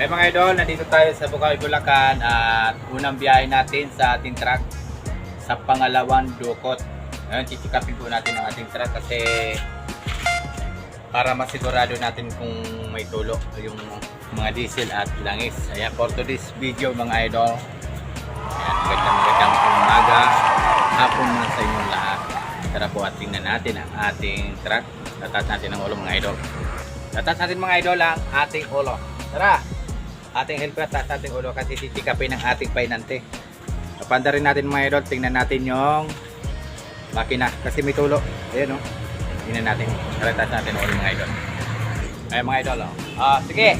Eh mga idol, nandito tayo sa Bukawi, Bulacan at unang biyahe natin sa ating truck sa pangalawang dukot. Ngayon, chichikapin po natin ang ating truck kasi para masigurado natin kung may tulo yung mga diesel at langis. Ayan, for today's video mga idol. Ayan, magandang magandang umaga, hapon na sa inyong lahat. Tara po at tingnan natin ang ating truck. Tatat natin ang ulo mga idol. Tatat natin mga idol ang ating ulo. Tara! Ating helper tatas ating ulo kasi titikapin ang ating painante. Kapanda rin natin mga idol, tingnan natin yung makina kasi may tulo. Ayan o. Oh. Tingnan natin. Tara tatas natin ulo mga idol. Ayan mga idol oh. Ah, sige.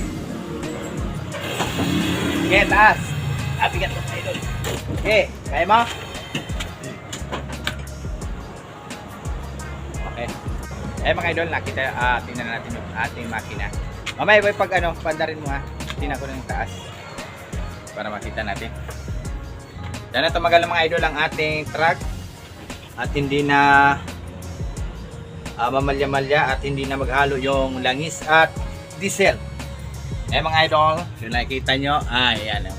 Sige, taas. Ah, bigat mga idol. Okay, kaya mo? Okay. Eh mga idol, nakita, ah, tingnan natin yung ating makina. Mamaya pag ano, pandarin mo ha. Tingnan ko ng taas. Para makita natin. Yan na tumagal mga idol ang ating truck. At hindi na ah, mamalya-malya at hindi na maghalo yung langis at diesel. Eh mga idol, yung nakikita nyo, ah, yan ang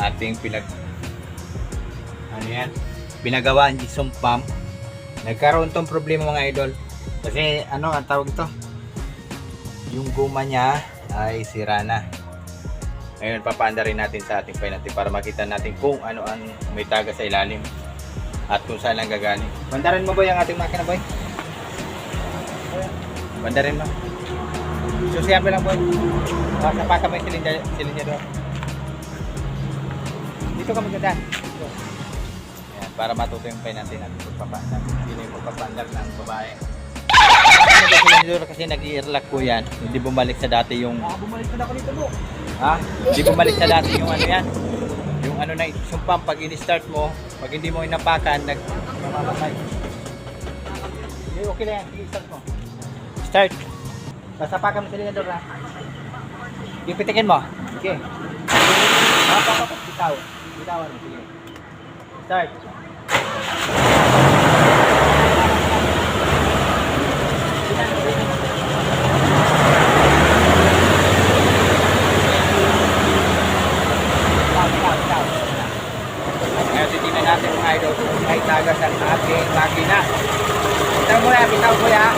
ating pinag ano yan, binagawa ang gisong pump. Nagkaroon tong problema mga idol. Kasi ano ang tawag ito? Yung guma niya ay sira na. Ngayon papaanda rin natin sa ating penalty para makita natin kung ano ang may taga sa ilalim at kung saan ang gagaling. Bandarin mo ba yung ating makina boy? Bandarin mo. Susiyape lang boy. Uh, sapaka mo yung silindya, silindya doon. Dito ka maganda. Dito. Yan, para matuto yung penalty natin pagpapandar. Na yung pagpapandar ng babae. Ano kasi nag-i-earlock po yan. Hindi bumalik sa dati yung... Ah, bumalik na ako dito mo. Ha? Hindi bumalik sa dati yung ano yan. Yung ano na yung pump pag in-start mo, pag hindi mo inapakan, nag namamatay. Hindi, okay na yan. Sige, start mo. Start. Sasapakan mo sa ligador ha. Yung pitikin mo. Sige. Papapapap, bitaw. Bitawan mo, sige. Start. Bitaw, bitaw, bitaw. Ngayon, titignan natin mga idol kung may tagas ang ating makina. Yan, bitaw mo yan.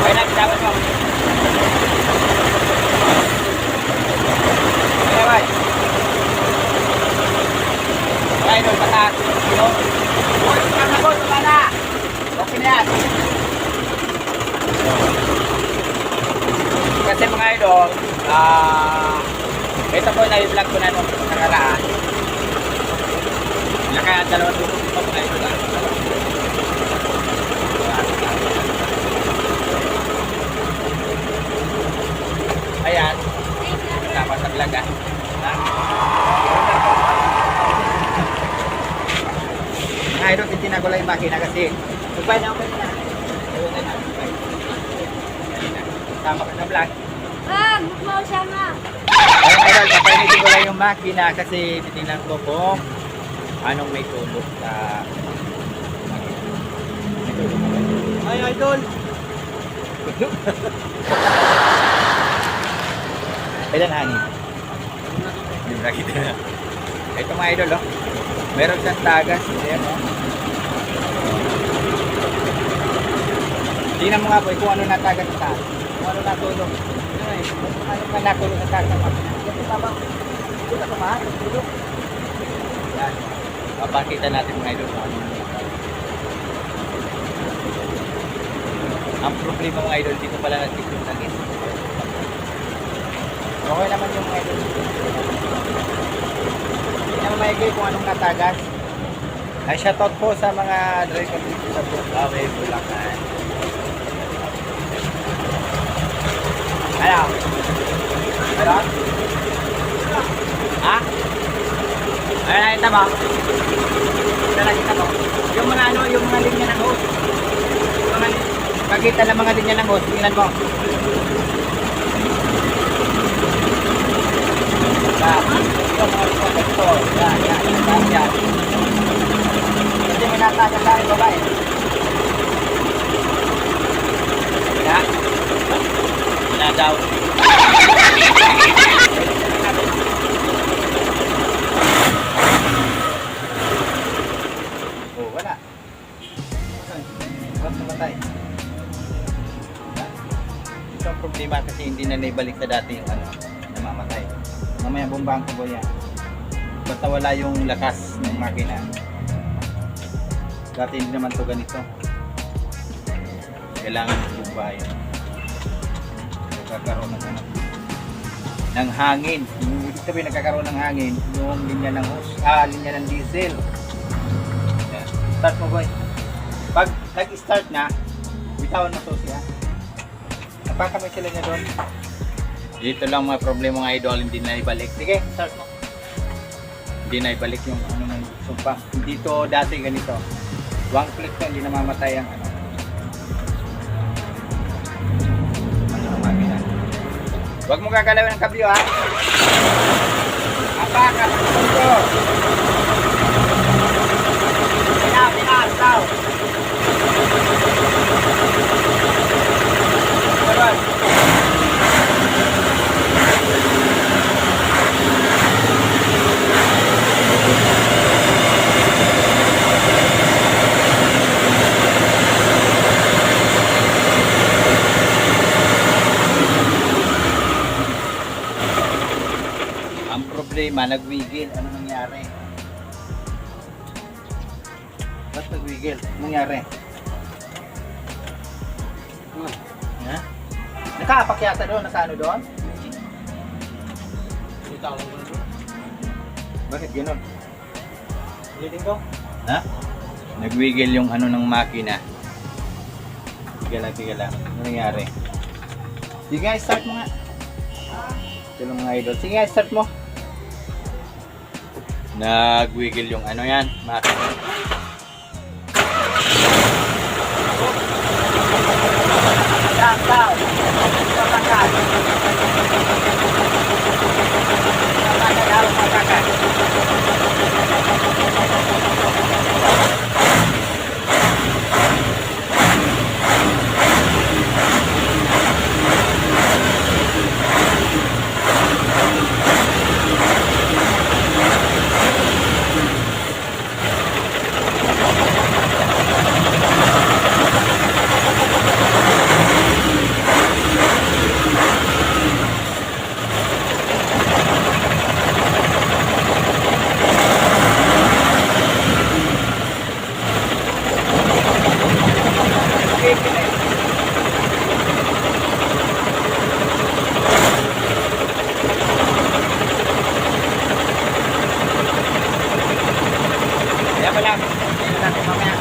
Kaya na, bitawan mo. Kaya ba? Mga idol, pataas. Uy, tama ko, tama na. Okay na yan. Kasi mga idol, ah, ito po na-vlog ko na nung nakaraan. Naka dalawang dukot pa mga idol. ah. Ayan. Tama sa vlog ah. Ha? Mga idol, tinago lang yung makina kasi Goodbye na ako. Ayun na na. Tama ka sa vlog. Ah, bukmaw siya nga. Ayun idol, papainitin ko lang yung makina kasi titingnan ko kung anong may tulog sa May tulog ba? Ay, idol. Kailan hani? Hindi mo nakita na. Ito mga idol, oh. Meron siyang tagas. Ayan, oh. Tingnan mo nga po kung ano natagas sa taas. Kung ano natulog. Ano ka natulog sa taas ng makina. Ito tama. Ito na kumahan. Tulog. Yan. Papakita natin mga idol. ano. Ang problema mga idol, dito pala nagtip yung tagis. Okay naman yung mga idol. Hindi naman maigay kung anong natagas. Ay, shoutout po sa mga driver dito sa Bukawi, Bulacan. Ano? Ano? Ay, nakita ba? Nakita ba? Yung mga ano, yung mga linya ng hose. Yung mga, pagkita ng mga linya ng hose, tingnan mo. Yan. Yung mga protector. Yan, yan, yan, yan. Kasi may natasa sa akin babae. Eh. Yan. Wala daw. Hindi na dati yung ano, namamatay. Mamaya bumbang ko yan. Basta wala yung lakas ng makina. Dati hindi naman to ganito. Kailangan bumba yun. Nagkakaroon ng ano, ng hangin. Yung ibig sabihin nagkakaroon ng hangin, yung linya ng hose, ah, linya ng diesel. Yan. Start mo boy. Pag nag-start na, bitawan mo to siya. Napakamay sila niya doon. Dito lang mga problema ng idol, hindi na ibalik. Sige, start mo. Hindi na ibalik yung ano ng sumpa. Dito dati ganito. One click ka, hindi namamatay ang ano. Ano ang makina. Huwag mo gagalawin ng kabyo ha. Apakan ang kabyo. Pina, pina, staw. Sabay. Ang problema, nagwigil. Ano nangyari? Ba't nagwigil? Ano nangyari? Hmm. Ha? Nakaapak yata doon? Nakaano doon? Kita ko lang doon. Bakit gano'n? Ulitin ko. Ha? Nagwigil yung ano ng makina. Tiga lang, tiga lang. Ano nangyari? Sige nga, start mo nga. Ito lang mga idol. Sige nga, start mo. Nagwigil yung ano yan, makina. Down, down. Patakas. Patakas, patakas. Kaya pala, tingnan natin mamaya.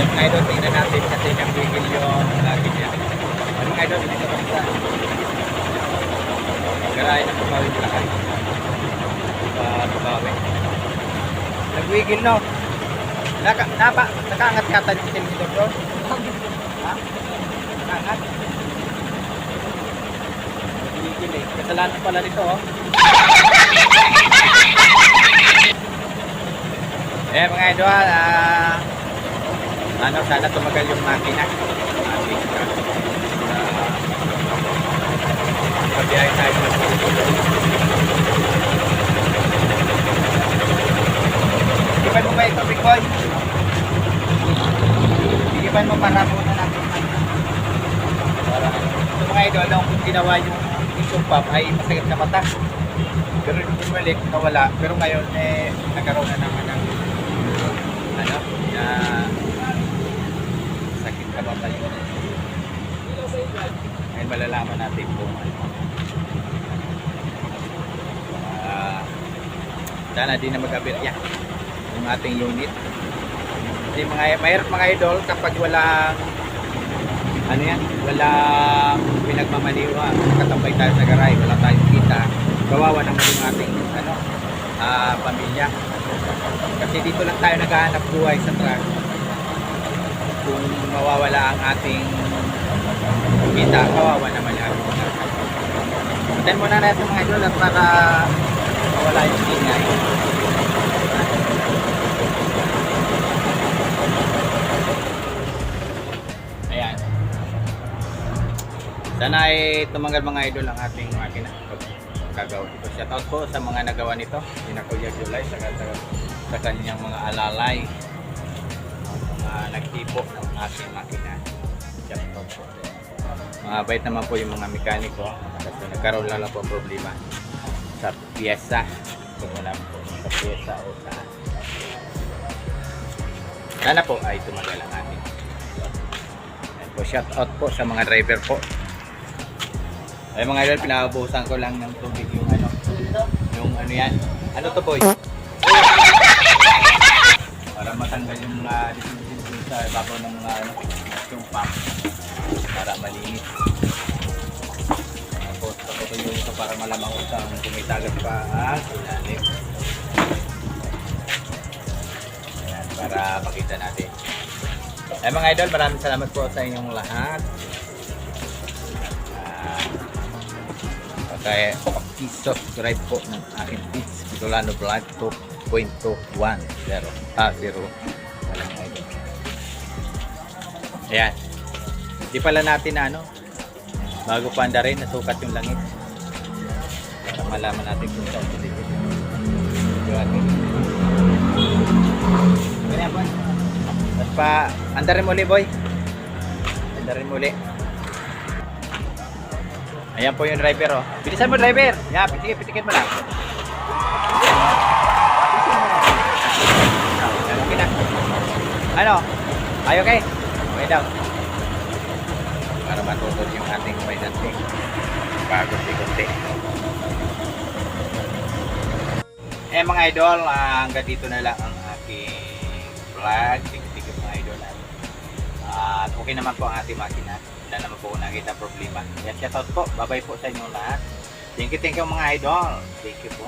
Yung idol, tingnan natin kasi nagpigil yung lagi niya. Anong idol, dito ka sa Garahe ng pumawin sa lakas. Sa pumawin. Nagwigil no? Naka, napa, nakaangat ka tayo yung television doon? Ha? Nakaangat? Nagwigil eh. Kasalanan pala nito oh. Eh mga idol, ah ano sana tumagal yung makina. Uh, pabiyahe tayo ng Iban mo ba ito, Bikoy? Iban mo para muna natin. Para, ito mga idol, nung ginawa yung isang pump ay masakit na mata. Pero yung bumalik, nawala. Pero ngayon, eh, nagkaroon na naman ng ano, na sakit ka ba tayo? Ngayon malalaman natin kung ano. Ah, sana di na mag-aberya yung ating unit. Kasi mga, mahirap mga idol kapag walang ano yan, walang pinagmamaliwa, katambay tayo sa garay, wala tayong kita, kawawa naman yung ating ano, ah, pamilya. Kasi dito lang tayo naghahanap buhay sa truck. Kung mawawala ang ating kita, kawawa naman yung ating mga. Patayin muna natin mga idol at para mawala yung ingay. Ayan. Sana ay tumanggal mga idol ang ating makina pag gagawa nito. Shout out po sa mga nagawa nito. Sina Kuya July sa, sa, sa kanyang mga alalay. Mga warranty po ng ating makina. Shoutout po. Mga bait naman po yung mga mekaniko kasi nagkaroon lang lang po problema sa piyesa. Kung wala po sa piyesa o sa sana po ay tumagal ang ating. Ayan po, shout out po sa mga driver po. Ay mga idol, pinakabuhusan ko lang ng tubig yung ano, yung ano yan. Ano to boy? Para matanggal yung uh, disinfectant sa ibabaw ng mga ano, yung pump. Para malinis. Tapos yung ito para malamang utang kumitagas pa ang ilalim. Ayan, para makita natin. Ay mga idol, maraming salamat po sa inyong lahat. Ah, kaya subscribe po ng aking page Solano Vlog 2.21 zero ah zero walang idol ayan di pala natin na ano bago pa anda rin nasukat yung langit para malaman natin kung saan ating ganyan po tapos pa anda rin muli boy anda rin muli Ayan po yung driver oh. Bilisan mo driver. Yan, pitikin, pitikin mo lang. Ano? Ay okay? Okay daw. Para matutod yung ating financing. Pagunti-gunti. Eh mga idol, ah, hanggang dito na lang ang aking vlog. You mga idol. At okay naman po ang ating makina. Wala naman po nakita problema. Yan, shoutout po. Bye-bye po sa inyong lahat. Thank you, thank you mga idol. Thank you po.